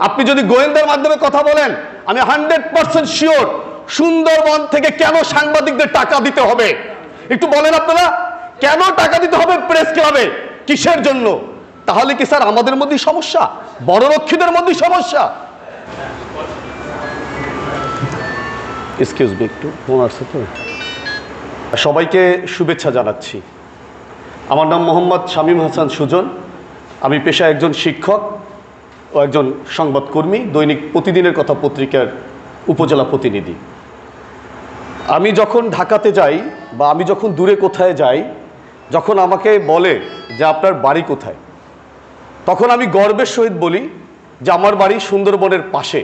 আপনি যদি গোয়েন্দার মাধ্যমে কথা বলেন, আমি হান্ড্রেড পার্সেন্ট শিওর সুন্দরবন থেকে কেন সাংবাদিকদের টাকা দিতে হবে? একটু বলেন আপনারা, কেন টাকা দিতে হবে প্রেস ক্লাবে? কিসের জন্য? তাহলে কি স্যার আমাদের মধ্যেই সমস্যা? বড়রক্ষীদের মধ্যেই সমস্যা? এক্সকিউজ একটু সবাইকে শুভেচ্ছা জানাচ্ছি। আমার নাম মোহাম্মদ শামীম হাসান সুজন। আমি পেশায় একজন শিক্ষক। একজন সংবাদকর্মী, দৈনিক প্রতিদিনের কথা পত্রিকার উপজেলা প্রতিনিধি। আমি যখন ঢাকাতে যাই বা আমি যখন দূরে কোথায় যাই, যখন আমাকে বলে যে আপনার বাড়ি কোথায়, তখন আমি গর্বের সহিত বলি যে আমার বাড়ি সুন্দরবনের পাশে।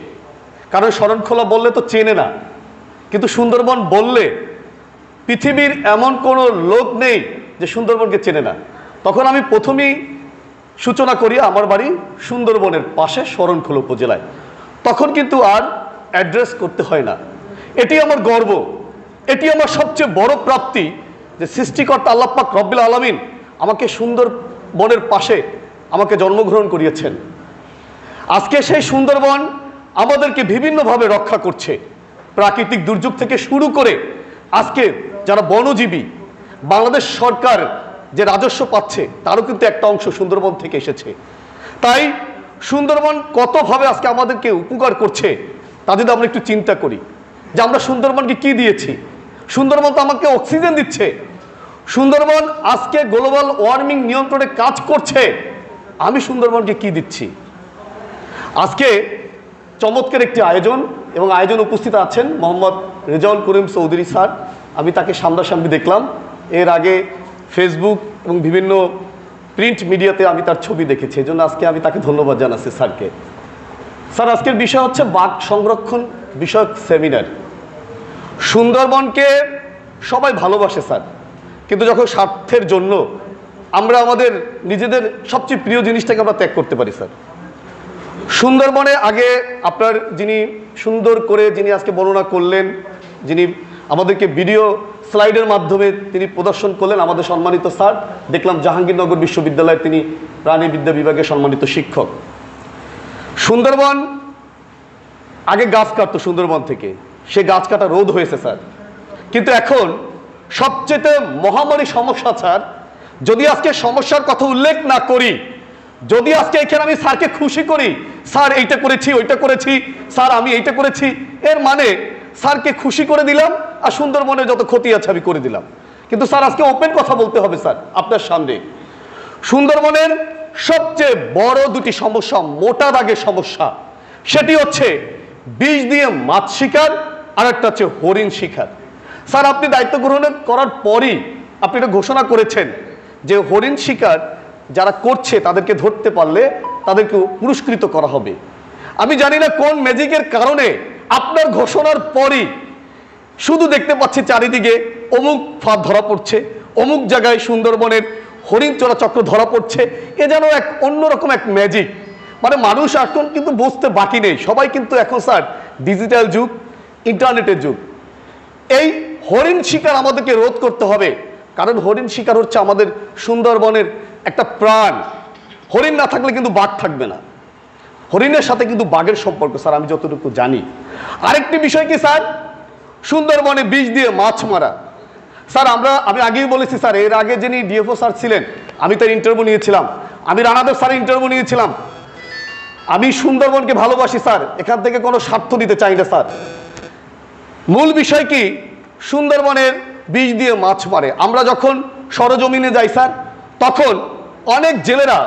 কারণ শরণখোলা বললে তো চেনে না, কিন্তু সুন্দরবন বললে পৃথিবীর এমন কোনো লোক নেই যে সুন্দরবনকে চেনে না। তখন আমি প্রথমেই সূচনা করি আমার বাড়ি সুন্দরবনের পাশে শরণখোলা উপজেলায়। তখন কিন্তু আর অ্যাড্রেস করতে হয় না। এটি আমার গর্ব। এটি আমার সবচেয়ে বড় প্রাপ্তি যে সৃষ্টিকর্তা আল্লাপাক রব্বিল আলমিন আমাকে সুন্দর বনের পাশে আমাকে জন্মগ্রহণ করিয়েছেন। আজকে সেই সুন্দরবন আমাদেরকে বিভিন্নভাবে রক্ষা করছে। প্রাকৃতিক দুর্যোগ থেকে শুরু করে আজকে যারা বনজীবী, বাংলাদেশ সরকার যে রাজস্ব পাচ্ছে, তারও কিন্তু একটা অংশ সুন্দরবন থেকে এসেছে। তাই সুন্দরবন কতভাবে আজকে আমাদেরকে উপকার করছে, তা যদি আমরা একটু চিন্তা করি। যে আমরা সুন্দরবনকে কি দিয়েছি? সুন্দরবন তো আমাকে অক্সিজেন দিচ্ছে। সুন্দরবন আজকে গ্লোবাল ওয়ার্মিং নিয়ন্ত্রণে কাজ করছে। আমি সুন্দরবনকে কি দিচ্ছি? আজকে চমৎকার একটি আয়োজন এবং আয়োজন উপস্থিত আছেন মোহাম্মদ রেজাউল করিম চৌধুরী স্যার। আমি তাকে সামনাসামনি দেখলাম। এর আগে ফেসবুক এবং বিভিন্ন প্রিন্ট মিডিয়াতে আমি তার ছবি দেখেছি। এজন্য আজকে আমি তাকে ধন্যবাদ জানাচ্ছি স্যারকে। স্যার, আজকের বিষয় হচ্ছে বাঘ সংরক্ষণ বিষয়ক সেমিনার সুন্দরবনকে সবাই ভালোবাসে স্যার। কিন্তু যখন স্বার্থের জন্য আমরা আমাদের নিজেদের সবচেয়ে প্রিয় জিনিসটাকে আমরা ত্যাগ করতে পারি স্যার। সুন্দরবনে আগে আপনার যিনি সুন্দর করে যিনি আজকে বর্ণনা করলেন, যিনি আমাদেরকে ভিডিও স্লাইডের মাধ্যমে তিনি প্রদর্শন করলেন আমাদের সম্মানিত স্যার। দেখলাম জাহাঙ্গীরনগর বিশ্ববিদ্যালয়ের তিনি প্রাণীবিদ্যা বিভাগের সম্মানিত শিক্ষক। সুন্দরবন, আগে গাছ কাটতো সুন্দরবন থেকে। সে গাছ কাটা রোধ হয়েছে স্যার। কিন্তু এখন সবচেয়ে মহামারী সমস্যা স্যার, যদি আজকে সমস্যার কথা উল্লেখ না করি, যদি আজকে এখানে আমি স্যারকে খুশি করি, স্যার এইটা করেছি, ওইটা করেছি, স্যার আমি এইটা করেছি, এর মানে স্যারকে খুশি করে দিলাম আর সুন্দরবনের যত ক্ষতি আছে আমি করে দিলাম। কিন্তু স্যার, আজকে ওপেন কথা বলতে হবে স্যার, আপনার সামনে। সুন্দরবনের সবচেয়ে বড় দুটি সমস্যা, মোটা দাগের সমস্যা। সেটি হচ্ছে বিষ দিয়ে মাছ শিকার আর একটা হচ্ছে হরিণ শিকার। স্যার, আপনি দায়িত্ব গ্রহণ করার পরই আপনি এটা ঘোষণা করেছেন যে হরিণ শিকার যারা করছে তাদেরকে ধরতে পারলে তাদেরকে পুরস্কৃত করা হবে। আমি জানি না কোন ম্যাজিকের কারণে আপনার ঘোষণার পরই শুধু দেখতে পাচ্ছি চারিদিকে অমুক ফাঁদ ধরা পড়ছে, অমুক জায়গায় সুন্দরবনের হরিণ চোরা চক্র ধরা পড়ছে, এ যেন এক অন্যরকম এক ম্যাজিক মানে মানুষ এখন কিন্তু বুঝতে বাকি নেই। সবাই কিন্তু এখন স্যার ডিজিটাল যুগ ইন্টারনেটের যুগ। এই হরিণ শিকার আমাদেরকে রোধ করতে হবে। কারণ হরিণ শিকার হচ্ছে আমাদের সুন্দরবনের একটা প্রাণ। হরিণ না থাকলে কিন্তু বাঘ থাকবে না। হরিণের সাথে কিন্তু বাঘের সম্পর্ক, স্যার, আমি যতটুকু জানি। আরেকটি বিষয় কি, স্যার? সুন্দরবনে বিষ দিয়ে মাছ মারা। স্যার, আমরা, আমি আগেই বলেছি, স্যার, এর আগে যিনি ডিএফও স্যার ছিলেন, আমি তার ইন্টারভিউ নিয়েছিলাম। আমি রানাদের স্যার ইন্টারভিউ নিয়েছিলাম। আমি সুন্দরবনকে ভালোবাসি, স্যার। এখান থেকে কোনো স্বার্থ দিতে চাই না, স্যার। মূল বিষয় কি? সুন্দরবনের বীজ দিয়ে মাছ মারে। আমরা যখন সরজমিনে যাই, স্যার, তখন অনেক জেলেরা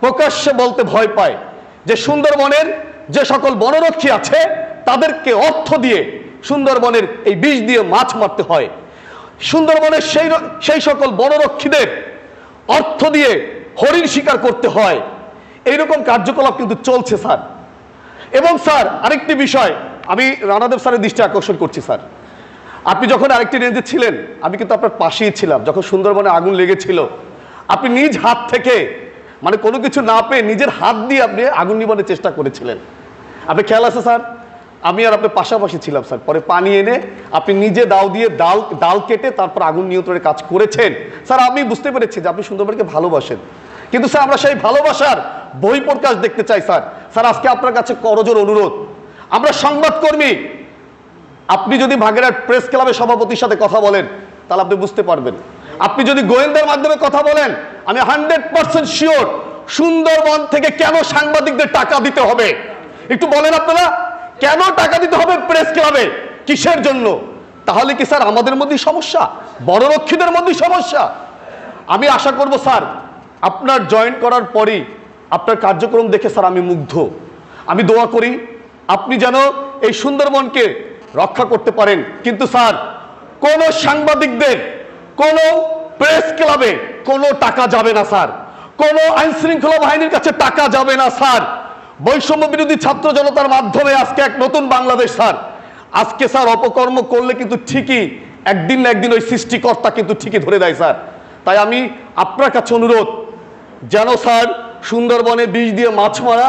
প্রকাশ্যে বলতে ভয় পায় যে সুন্দরবনের যে সকল বনরক্ষী আছে, তাদেরকে অর্থ দিয়ে সুন্দরবনের এই বিষ দিয়ে মাছ মারতে হয়। সুন্দরবনের সেই সেই সকল বনরক্ষীদের অর্থ দিয়ে হরিণ শিকার করতে হয়। এইরকম কার্যকলাপ কিন্তু চলছে, স্যার। এবং, স্যার, আরেকটি বিষয়, আমি রানাদেব স্যারের দৃষ্টি আকর্ষণ করছি, স্যার। আপনি যখন আরেকটি রেঞ্জে ছিলেন, আমি কিন্তু আপনার পাশেই ছিলাম। যখন সুন্দরবনে আগুন লেগেছিল, আপনি নিজ হাত থেকে মানে কোনো কিছু না পেয়ে নিজের হাত দিয়ে আপনি আগুন নিবানোর চেষ্টা করেছিলেন। আপনি খেয়াল আছে, স্যার? আমি আর আপনি পাশাপাশি ছিলাম, স্যার। পরে পানি এনে আপনি নিজে দাও দিয়ে ডাল ডাল কেটে তারপর আগুন নিয়ন্ত্রণের কাজ করেছেন। স্যার, আমি বুঝতে পেরেছি যে আপনি সুন্দরবনকে ভালোবাসেন। কিন্তু স্যার, আমরা সেই ভালোবাসার বই প্রকাশ দেখতে চাই, স্যার। স্যার, আজকে আপনার কাছে করজোর অনুরোধ। আমরা সংবাদকর্মী। আপনি যদি ভাগেরহাট প্রেস ক্লাবের সভাপতির সাথে কথা বলেন, তাহলে আপনি বুঝতে পারবেন। আপনি যদি গোয়েন্দার মাধ্যমে কথা বলেন, আমি হান্ড্রেড পার্সেন্ট শিওর সুন্দরবন থেকে কেন সাংবাদিকদের টাকা দিতে হবে? একটু বলেন আপনারা। কেন টাকা দিতে হবে প্রেস ক্লাবে? কিসের জন্য? তাহলে কি স্যার আমাদের মধ্যেই সমস্যা? বড় রক্ষীদের মধ্যেই সমস্যা? আমি আশা করব স্যার, আপনার জয়েন করার পরই আপনার কার্যক্রম দেখে স্যার আমি মুগ্ধ। আমি দোয়া করি, আপনি যেন এই সুন্দরবনকে রক্ষা করতে পারেন। কিন্তু স্যার, কোন সাংবাদিকদের, কোন প্রেস ক্লাবে কোনো টাকা যাবে না, স্যার। কোন আইন শৃঙ্খলা বাহিনীর কাছে টাকা যাবে না, স্যার। বৈষম্য বিরোধী ছাত্র জনতার মাধ্যমে আজকে এক নতুন বাংলাদেশ স্যার। আজকে স্যার অপকর্ম করলে কিন্তু ঠিকই, একদিন না একদিন ওই সৃষ্টিকর্তা কিন্তু ঠিকই ধরে দেয় স্যার। তাই আমি আপনার কাছে অনুরোধ, যেন স্যার সুন্দরবনে বিষ দিয়ে মাছ মারা,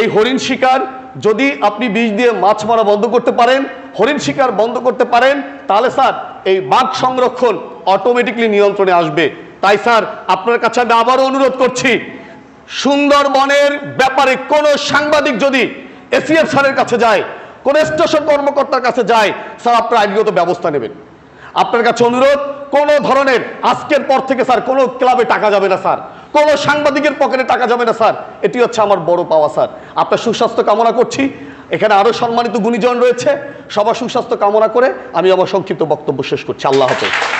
এই হরিণ শিকার যদি আপনি বিষ দিয়ে মাছ মারা বন্ধ করতে পারেন, হরিণ শিকার বন্ধ করতে পারেন, তাহলে স্যার এই বাঘ সংরক্ষণ অটোমেটিকলি নিয়ন্ত্রণে আসবে। তাই স্যার, আপনার কাছে আমি আবারও অনুরোধ করছি সুন্দরবনের ব্যাপারে কোনো সাংবাদিক যদি এসিএফ স্যারের কাছে যায়, কোন স্টেশন কর্মকর্তার কাছে যায়, স্যার আপনার আইনগত ব্যবস্থা নেবেন। আপনার কাছে অনুরোধ, কোন ধরনের আজকের পর থেকে স্যার কোনো ক্লাবে টাকা যাবে না স্যার। কোন সাংবাদিকের পকেটে টাকা যাবে না স্যার। এটি হচ্ছে আমার বড় পাওয়া স্যার। আপনার সুস্বাস্থ্য কামনা করছি। এখানে আরও সম্মানিত গুণীজন রয়েছে। সবার সুস্বাস্থ্য কামনা করে আমি আমার সংক্ষিপ্ত বক্তব্য শেষ করছি। আল্লাহ হাফেজ।